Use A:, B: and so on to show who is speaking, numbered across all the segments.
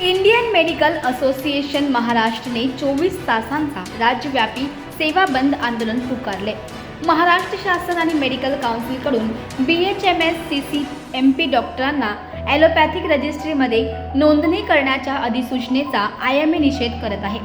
A: Indian medical association महाराष्ट्रने चोवीस तासांचा राज्यव्यापी सेवा बंद आंदोलन पुकारले. महाराष्ट्र शासन आणि medical काउन्सिलकडून B H M S C C M P डॉक्टरांना ॲलोपॅथिक रजिस्ट्रीमध्ये नोंदणी करण्याच्या अधिसूचनेचा आय एम ए निषेध करत आहे.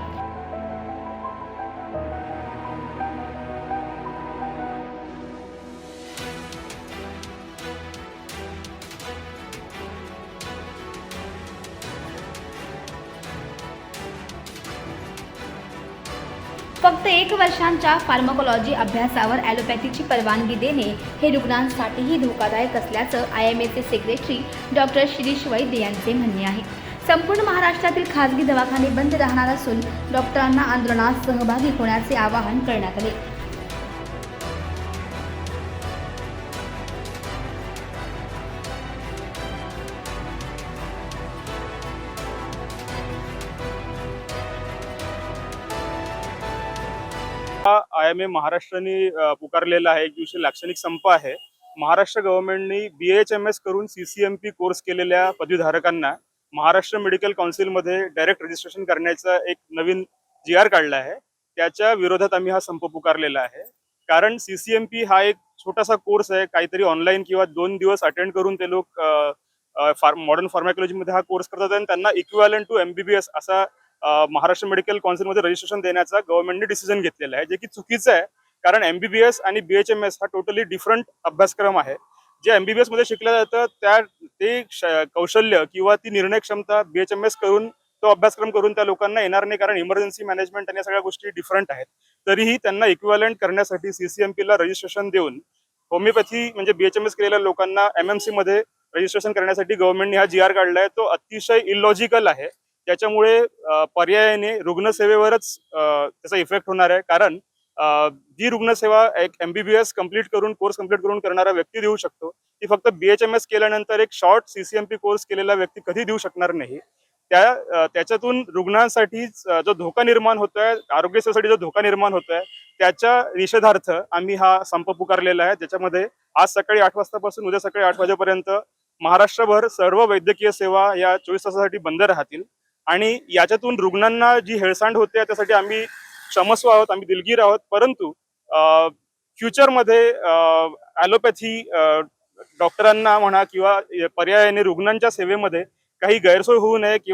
A: फक्त एक वर्षांच्या फार्माकोलॉजी अभ्यासावर ॲलोपॅथीची परवानगी देणे हे रुग्णांसाठीही धोकादायक असल्याचं आय एम एचे सेक्रेटरी डॉक्टर शिरीष वैद्य यांचे म्हणणे आहे. संपूर्ण महाराष्ट्रातील खाजगी दवाखाने बंद राहणार असून डॉक्टरांना आंदोलनात सहभागी होण्याचे आवाहन करण्यात आले.
B: आय एम ए महाराष्ट्राने पुकारलेला आहे. एक दिवशी लाक्षणिक संप आहे. महाराष्ट्र गव्हर्नमेंटनी बी एच एम एस करून C C M P course केलेल्या पदवीधारकांना महाराष्ट्र मेडिकल काउन्सिलमध्ये डायरेक्ट रजिस्ट्रेशन करण्याचा एक नवीन जी आर काढला आहे. त्याच्या विरोधात आम्ही हा संप पुकारलेला आहे. कारण सी सी एम पी हा एक छोटासा कोर्स आहे. काहीतरी ऑनलाईन किंवा दोन दिवस अटेंड करून ते लोक फार मॉडर्न फार्मॅकॉलॉजीमध्ये हा कोर्स करतात आणि त्यांना इक्विवॅलंट टू एमबीबीएस असा महाराष्ट्र मेडिकल काउन्सिलमध्ये रजिस्ट्रेशन देण्याचा गव्हर्नमेंटने डिसिजन घेतलेला आहे जे की चुकीचं आहे. कारण एमबीबीएस आणि बीएचएमएस हा टोटली डिफरंट अभ्यासक्रम आहे. जे एमबीबीएसमध्ये शिकलं जातं त्या ते कौशल्य किंवा ती निर्णय क्षमता बीएचएमएस करून तो अभ्यासक्रम करून त्या लोकांना येणार नाही कारण इमर्जन्सी मॅनेजमेंट आणि या सगळ्या गोष्टी डिफरंट आहेत. तरीही त्यांना इक्विवॅलंट करण्यासाठी सीसीएमपी ला रजिस्ट्रेशन देऊन होमिओपॅथी म्हणजे बीएचएमएस केलेल्या लोकांना एमएमसी मध्ये रजिस्ट्रेशन करण्यासाठी गव्हर्नमेंटने हा जी आर काढलाय. तो अतिशय इलॉजिकल आहे. त्याच्यामुळे पर्यायाने रुग्णसेवेवरच त्याचा इफेक्ट होणार आहे. कारण जी रुग्णसेवा एक एमबीबीएस कंप्लीट करून कोर्स कंप्लीट करून करणारा व्यक्ती देऊ शकतो. ती फक्त बीएचएमएस केल्यानंतर एक शॉर्ट सीसीएमपी कोर्स केलेला व्यक्ती कधी देऊ शकणार नाही. त्या त्याच्यातून रुग्णांसाठी जो धोका निर्माण होतोय आरोग्यसेवेसाठी जो धोका निर्माण होतोय त्याच्या निषेधार्थ आम्ही हा संप पुकारलेला आहे. ज्याच्यामध्ये आज सकाळी आठ वाजतापासून उद्या सकाळी आठ वाजेपर्यंत महाराष्ट्रभर सर्व वैद्यकीय सेवा या चोवीस तासासाठी बंद राहतील. आणि याच्यातून रुग्णांना जी हेळसांड होते त्यासाठी आम्ही क्षमस्व आहोत आम्ही दिलगीर आहोत. परंतु फ्युचरमध्ये ॲलोपॅथी डॉक्टरांना म्हणा किंवा पर्यायाने रुग्णांच्या सेवेमध्ये काही गैरसोय होऊ नये किंवा